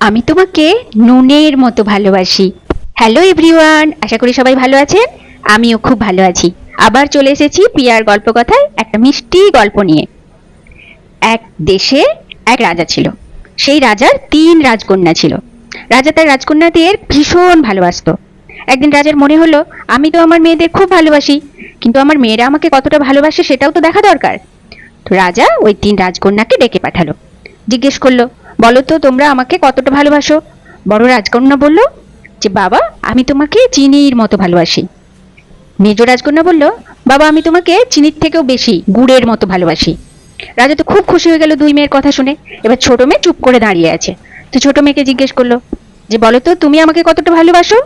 আমি তোমাকে নুনের মতো ভালোবাসি। হ্যালো এভরিওয়ান আশা করি সবাই ভালো আছেন। আমিও খুব ভালো আছি। আবার চলে এসেছি পিয়ার গল্প কথায় একটা মিষ্টি গল্প নিয়ে। এক দেশে এক রাজা ছিল। সেই রাজার তিন রাজকন্যা ছিল। রাজা তার রাজকন্যাদের ভীষণ ভালোবাসতো। একদিন রাজার মনে হলো, আমি তো আমার মেয়েদের খুব ভালোবাসি, কিন্তু আমার মেয়েরা আমাকে কতটা ভালোবাসে সেটাও তো দেখা দরকার। তো রাজা ওই তিন রাজকন্যাকে ডেকে পাঠালো। জিজ্ঞেস করল বলো তো তোমরা আমাকে কতটা ভালোবাসো? বড় রাজকন্যা বলল, যে বাবা, আমি তোমাকে চিনির মতো ভালোবাসি। মেজ রাজকন্যা বলল, বাবা, আমি তোমাকে চিনির থেকেও বেশি, গুড়ের মতো ভালোবাসি। রাজা তো খুব খুশি হয়ে গেল দুই মেয়ের কথা শুনে। এবার ছোট মেয়ে চুপ করে দাঁড়িয়ে আছে। তো ছোট মেয়েকে জিজ্ঞেস করল, যে বলো তো তুমি আমাকে কতটা ভালোবাসো?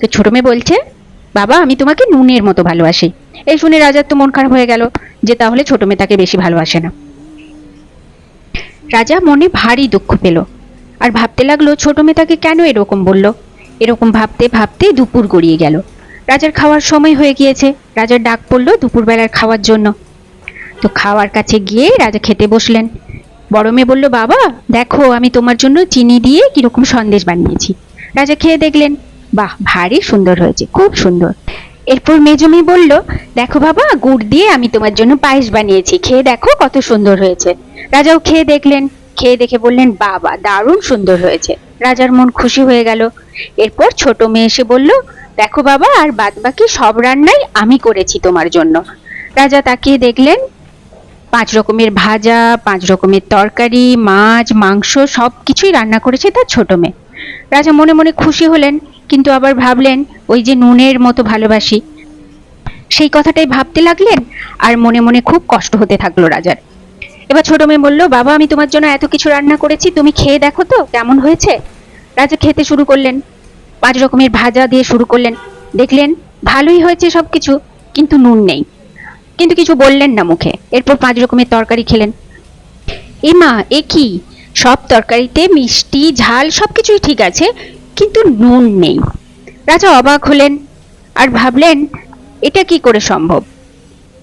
তো ছোট মেয়ে বলছে, বাবা, আমি তোমাকে নুনের মতো ভালোবাসি। এই শুনে রাজার তো মন খারাপ হয়ে গেল, যে তাহলে ছোট মেয়ে তাকে বেশি ভালোবাসে না। রাজা মনে ভারী দুঃখ পেল। আর ভাবতে লাগল, ছোট মেয়ে তাকে কেন এরকম বলল? এরকম ভাবতে ভাবতে দুপুর গড়িয়ে গেল। রাজার খাওয়ার সময় হয়ে গিয়েছে। রাজার ডাক পড়ল দুপুরবেলার খাওয়ার জন্য। তো খাওয়ার কাছে গিয়ে রাজা খেতে বসলেন। বড় মেয়ে বলল, বাবা, দেখো, আমি তোমার জন্য চিনি দিয়ে কীরকম সন্দেশ বানিয়েছি। রাজা খেয়ে দেখলেন, বাহ, ভারী সুন্দর হয়েছে, খুব সুন্দর। এরপর মেজো মেয়ে বলল, দেখো বাবা, গুড় দিয়ে আমি তোমার জন্য পায়েস বানিয়েছি। খেয়ে দেখো কত সুন্দর হয়েছে। রাজাও খেয়ে দেখলেন। খেয়ে দেখে বললেন, বাবা, দারুণ সুন্দর হয়েছে। রাজার মন খুশি হয়ে গেল। এরপর ছোট মেয়ে এসে বলল, দেখো বাবা, আর বাদ বাকি সব রান্নাই আমি করেছি তোমার জন্য। রাজা তাকিয়ে দেখলেন, পাঁচ রকমের ভাজা, পাঁচ রকমের তরকারি, মাছ, মাংস সব কিছুই রান্না করেছে তার ছোট মেয়ে। রাজা মনে মনে খুশি হলেন, কিন্তু আবার ভাবলেন, ওই যে নুনের মতো ভালোবাসি। সেই কথাটাই ভাবতে লাগলেন, আর মনে মনে খুব কষ্ট হতে থাকল রাজার। এবার ছোট মেয়ে বলল, বাবা, আমি তোমার জন্য এত কিছু রান্না করেছি, তুমি খেয়ে দেখো তো, কেমন হয়েছে? রাজা খেতে শুরু করলেন, পাঁচ রকমের ভাজা দিয়ে শুরু করলেন। দেখলেন, ভালোই হয়েছে সবকিছু, কিন্তু নুন নেই। কিন্তু কিছু বললেন না মুখে। এরপর পাঁচ রকমের তরকারি খেলেন। এমা এ কি? সব তরকারিতে মিষ্টি, ঝাল সবকিছুই ঠিক আছে, কিন্তু নুন নেই। রাজা অবাক হলেন আর ভাবলেন, এটা কি করে সম্ভব?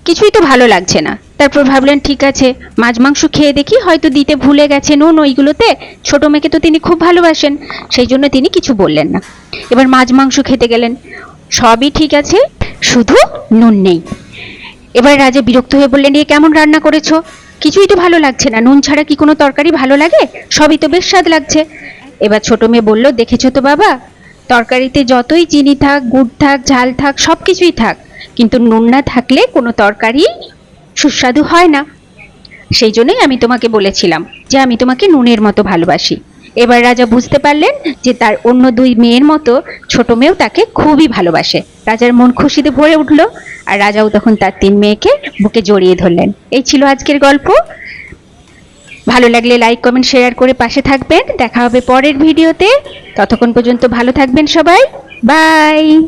কিছুই তো ভালো লাগছে না। তারপর ভাবলেন, ঠিক আছে, মাছ মাংস খেয়ে দেখি, হয়তো দিতে ভুলে গেছে নুন ওইগুলোতে। ছোট মেয়েকে তো তিনি খুব ভালোবাসেন, সেই জন্য তিনি কিছু বললেন না। এবার মাছ মাংস খেতে গেলেন। সবই ঠিক আছে, শুধু নুন নেই। এবার রাজা বিরক্ত হয়ে বললেন, এ কেমন রান্না করেছ? কিছুই তো ভালো লাগছে না। নুন ছাড়া কি কোনো তরকারি ভালো লাগে? সবই তো বেশ স্বাদ লাগছে। এবার ছোট মেয়ে বলল, দেখেছ তো বাবা, তরকারিতে যতই চিনি থাক, গুড় থাক, ঝাল থাক সব কিছুই থাক, কিন্তু নুন না থাকলে কোনো তরকারি সুস্বাদু হয় না। সেই জন্যই আমি তোমাকে বলেছিলাম যে আমি তোমাকে নুনের মতো ভালোবাসি। এবার রাজা বুঝতে পারলেন যে তার অন্য দুই মেয়ের মতো ছোট মেয়েও তাকে খুবই ভালোবাসে। রাজার মন খুশিতে ভরে উঠল আর রাজাও তখন তার তিন মেয়েকে বুকে জড়িয়ে ধরলেন। এই ছিল আজকের গল্প। ভালো লাগলে লাইক কমেন্ট শেয়ার করে পাশে থাকবেন। দেখা হবে পরের ভিডিওতে। ততক্ষণ পর্যন্ত ভালো থাকবেন সবাই। বাই